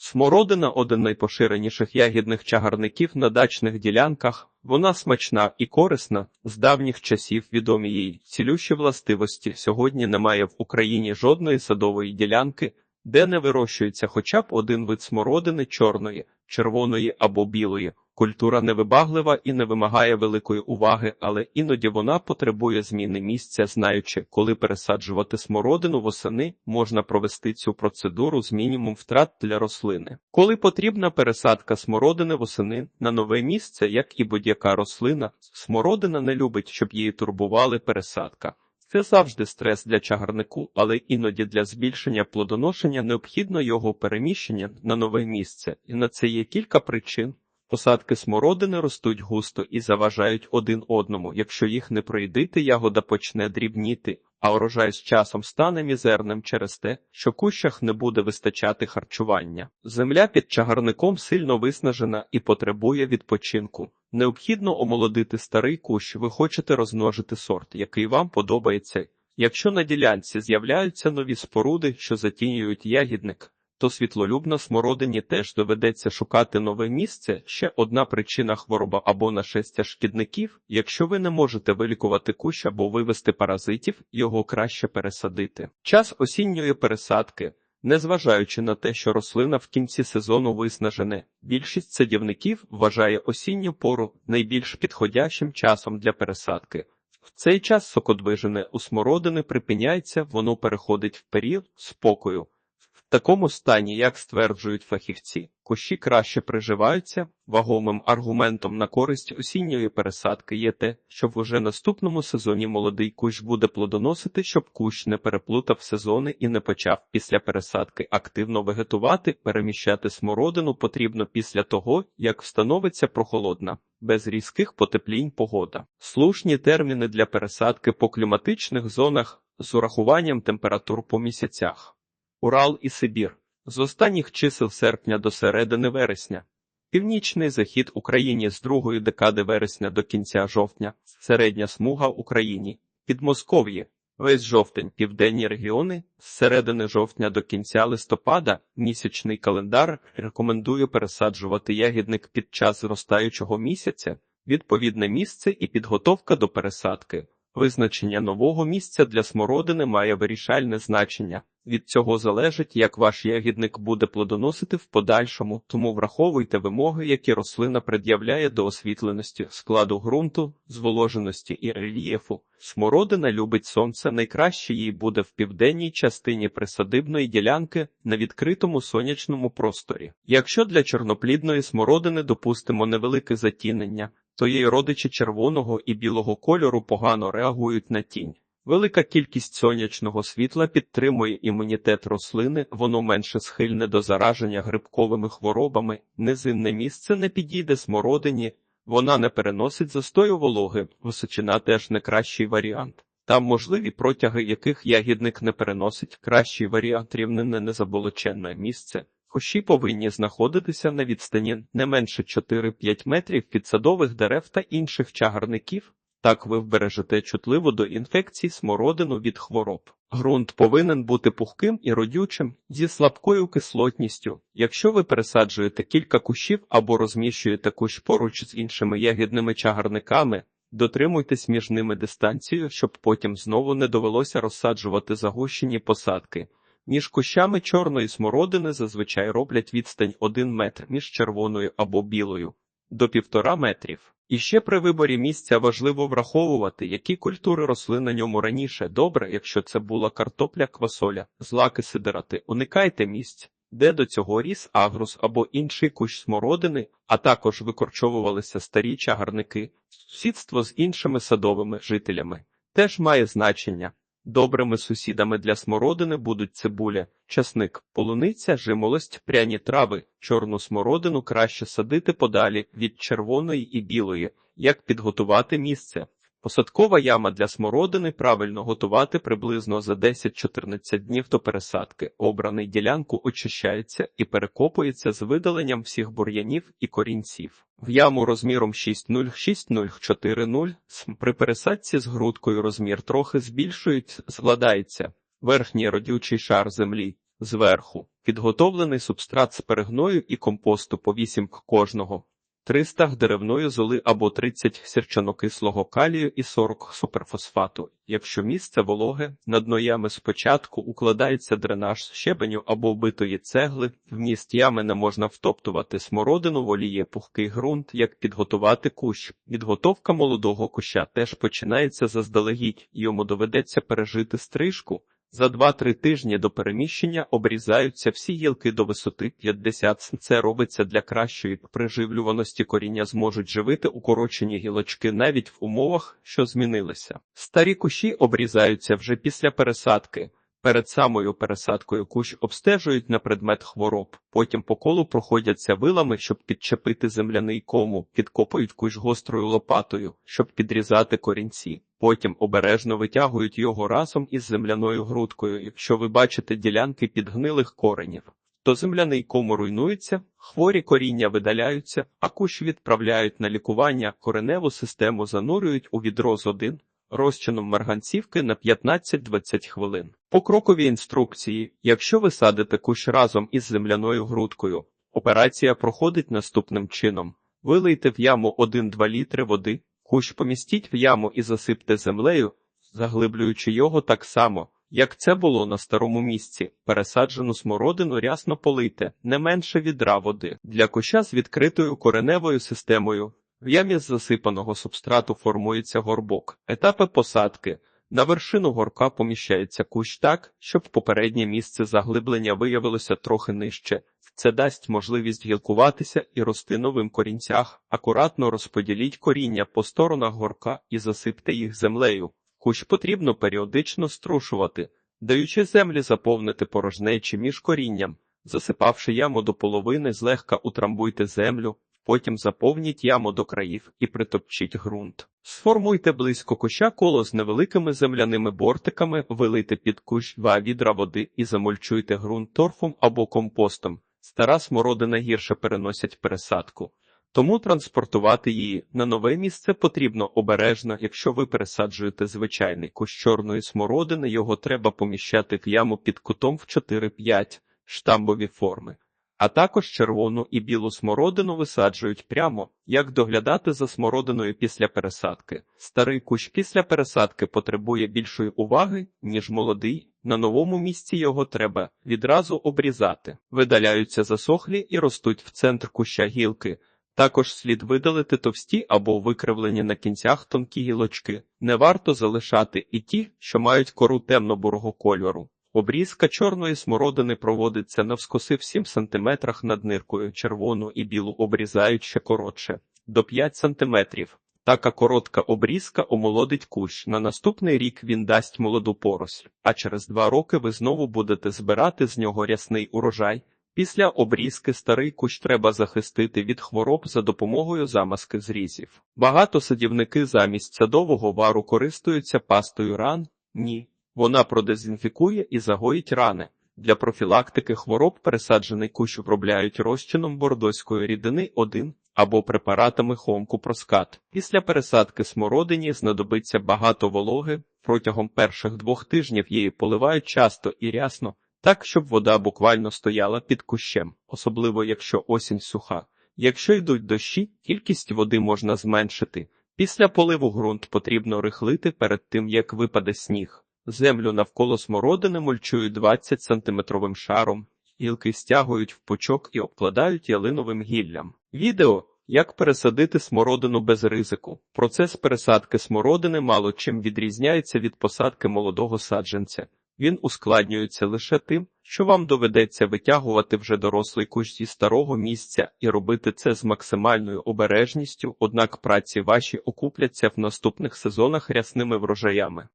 Смородина один найпоширеніших ягідних чагарників на дачних ділянках. Вона смачна і корисна. З давніх часів відомі їй цілющі властивості. Сьогодні немає в Україні жодної садової ділянки, де не вирощується хоча б один вид смородини чорної, червоної або білої. Культура невибаглива і не вимагає великої уваги, але іноді вона потребує зміни місця, знаючи, коли пересаджувати смородину восени, можна провести цю процедуру з мінімум втрат для рослини. Коли потрібна пересадка смородини восени на нове місце, як і будь-яка рослина, смородина не любить, щоб її турбували пересадка. Це завжди стрес для чагарнику, але іноді для збільшення плодоношення необхідно його переміщення на нове місце, і на це є кілька причин. Посадки смородини ростуть густо і заважають один одному. Якщо їх не проїдити, ягода почне дрібніти, а урожай з часом стане мізерним через те, що кущах не буде вистачати харчування. Земля під чагарником сильно виснажена і потребує відпочинку. Необхідно омолодити старий кущ, ви хочете розмножити сорт, який вам подобається. Якщо на ділянці з'являються нові споруди, що затінюють ягідник, то світлолюбно смородині теж доведеться шукати нове місце. Ще одна причина хвороба або нашестя шкідників. Якщо ви не можете вилікувати кущ або вивести паразитів, його краще пересадити. Час осінньої пересадки. Незважаючи на те, що рослина в кінці сезону виснажене, більшість садівників вважає осінню пору найбільш підходящим часом для пересадки. В цей час сокодвижене у смородини припиняється, воно переходить в період спокою. Такому стані, як стверджують фахівці, кущі краще приживаються. Вагомим аргументом на користь осінньої пересадки є те, що в уже наступному сезоні молодий кущ буде плодоносити, щоб кущ не переплутав сезони і не почав після пересадки активно вегетувати, переміщати смородину потрібно після того, як встановиться прохолодна, без різких потеплінь погода. Слушні терміни для пересадки по кліматичних зонах з урахуванням температур по місяцях. Урал і Сибір з останніх чисел серпня до середини вересня, північний захід Україні з другої декади вересня до кінця жовтня, середня смуга Україні, Підмосков'ї, весь жовтень, південні регіони, з середини жовтня до кінця листопада, місячний календар рекомендує пересаджувати ягідник під час зростаючого місяця, відповідне місце і підготовка до пересадки. Визначення нового місця для смородини має вирішальне значення. Від цього залежить, як ваш ягідник буде плодоносити в подальшому, тому враховуйте вимоги, які рослина пред'являє до освітленості, складу ґрунту, зволоженості і рельєфу. Смородина любить сонце, найкраще їй буде в південній частині присадибної ділянки на відкритому сонячному просторі. Якщо для чорноплідної смородини допустимо невелике затінення, то її родичі червоного і білого кольору погано реагують на тінь. Велика кількість сонячного світла підтримує імунітет рослини, воно менше схильне до зараження грибковими хворобами, низинне місце не підійде смородині, вона не переносить застою вологи, височина теж не кращий варіант. Там можливі протяги, яких ягідник не переносить, кращий варіант рівнинне незаболоченне місце. Кущі повинні знаходитися на відстані не менше 4-5 метрів від садових дерев та інших чагарників. Так ви вбережете чутливо до інфекцій смородину від хвороб. Ґрунт повинен бути пухким і родючим зі слабкою кислотністю. Якщо ви пересаджуєте кілька кущів або розміщуєте кущ поруч з іншими ягідними чагарниками, дотримуйтесь між ними дистанцію, щоб потім знову не довелося розсаджувати загущені посадки. Між кущами чорної смородини зазвичай роблять відстань 1 метр між червоною або білою до півтора метрів. І ще при виборі місця важливо враховувати, які культури росли на ньому раніше. Добре, якщо це була картопля, квасоля, злаки сидирати, уникайте місць, де до цього ріс агрус або інший кущ смородини, а також викорчовувалися старі чагарники. Сусідство з іншими садовими жителями теж має значення. Добрими сусідами для смородини будуть цибуля, часник, полуниця, жимолость, пряні трави, чорну смородину краще садити подалі від червоної і білої, як підготувати місце. Посадкова яма для смородини правильно готувати приблизно за 10-14 днів до пересадки. Обраний ділянку очищається і перекопується з видаленням всіх бур'янів і корінців. В яму розміром 6,0-6,0-4,0 при пересадці з грудкою розмір трохи збільшують, складається верхній родючий шар землі, Зверху підготовлений субстрат з перегною і компосту по 8 кожного. 300 г деревної золи або 30 сірчанокислого калію і 40 суперфосфату. Якщо місце вологе, на дно ями спочатку укладається дренаж з щебеню або битої цегли, вміст ями не можна втоптувати смородину, воліє пухкий ґрунт, як підготувати кущ. Підготовка молодого куща теж починається заздалегідь, йому доведеться пережити стрижку. За 2-3 тижні до переміщення обрізаються всі гілки до висоти 50 см. Це робиться для кращої приживлюваності коріння зможуть живити укорочені гілочки навіть в умовах, що змінилися. Старі кущі обрізаються вже після пересадки. Перед самою пересадкою кущ обстежують на предмет хвороб, потім по колу проходяться вилами, щоб підчепити земляний кому, підкопують кущ гострою лопатою, щоб підрізати корінці. Потім обережно витягують його разом із земляною грудкою. Якщо ви бачите ділянки підгнилих коренів, то земляний кому руйнується, хворі коріння видаляються, а кущ відправляють на лікування, кореневу систему занурюють у відро з один розчином марганцівки на 15-20 хвилин. Покрокові інструкції, якщо ви садите кущ разом із земляною грудкою, операція проходить наступним чином. Вилийте в яму 1-2 літри води, кущ помістіть в яму і засипте землею, заглиблюючи його так само, як це було на старому місці. Пересаджену смородину рясно полийте, не менше відра води. Для куща з відкритою кореневою системою в ямі з засипаного субстрату формується горбок. Етапи посадки. На вершину горка поміщається кущ так, щоб попереднє місце заглиблення виявилося трохи нижче. Це дасть можливість гілкуватися і рости новим корінцях. Акуратно розподіліть коріння по сторонах горка і засипте їх землею. Кущ потрібно періодично струшувати, даючи землі заповнити порожнечі між корінням. Засипавши яму до половини, злегка утрамбуйте землю, потім заповніть яму до країв і притопчіть ґрунт. Сформуйте близько куща коло з невеликими земляними бортиками, вилийте під кущ два відра води і замульчуйте ґрунт торфом або компостом. Стара смородина гірше переносять пересадку. Тому транспортувати її на нове місце потрібно обережно, якщо ви пересаджуєте звичайний кущ чорної смородини, його треба поміщати в яму під кутом в 4-5 штамбові форми. А також червону і білу смородину висаджують прямо, як доглядати за смородиною після пересадки. Старий кущ після пересадки потребує більшої уваги, ніж молодий. На новому місці його треба відразу обрізати. Видаляються засохлі і ростуть в центр куща гілки. Також слід видалити товсті або викривлені на кінцях тонкі гілочки. Не варто залишати і ті, що мають кору темно-бурого кольору. Обрізка чорної смородини проводиться навскоси в 7 см над ниркою, червону і білу обрізають ще коротше, до 5 см. Така коротка обрізка омолодить кущ. На наступний рік він дасть молоду поросль, а через два роки ви знову будете збирати з нього рясний урожай. Після обрізки старий кущ треба захистити від хвороб за допомогою замазки зрізів. Багато садівники замість садового вару користуються пастою ран? Ні. Вона продезінфікує і загоїть рани. Для профілактики хвороб пересаджений кущ обробляють розчином бордоської рідини 1 або препаратами хомкупроскат. Після пересадки смородині знадобиться багато вологи. Протягом перших двох тижнів її поливають часто і рясно, так щоб вода буквально стояла під кущем, особливо якщо осінь суха. Якщо йдуть дощі, кількість води можна зменшити. Після поливу ґрунт потрібно рихлити перед тим, як випаде сніг. Землю навколо смородини мульчують 20 сантиметровим шаром, гілки стягують в пучок і обкладають ялиновим гіллям. Відео як пересадити смородину без ризику. Процес пересадки смородини мало чим відрізняється від посадки молодого саджанця. Він ускладнюється лише тим, що вам доведеться витягувати вже дорослий кущ зі старого місця і робити це з максимальною обережністю, однак праці ваші окупляться в наступних сезонах рясними врожаями.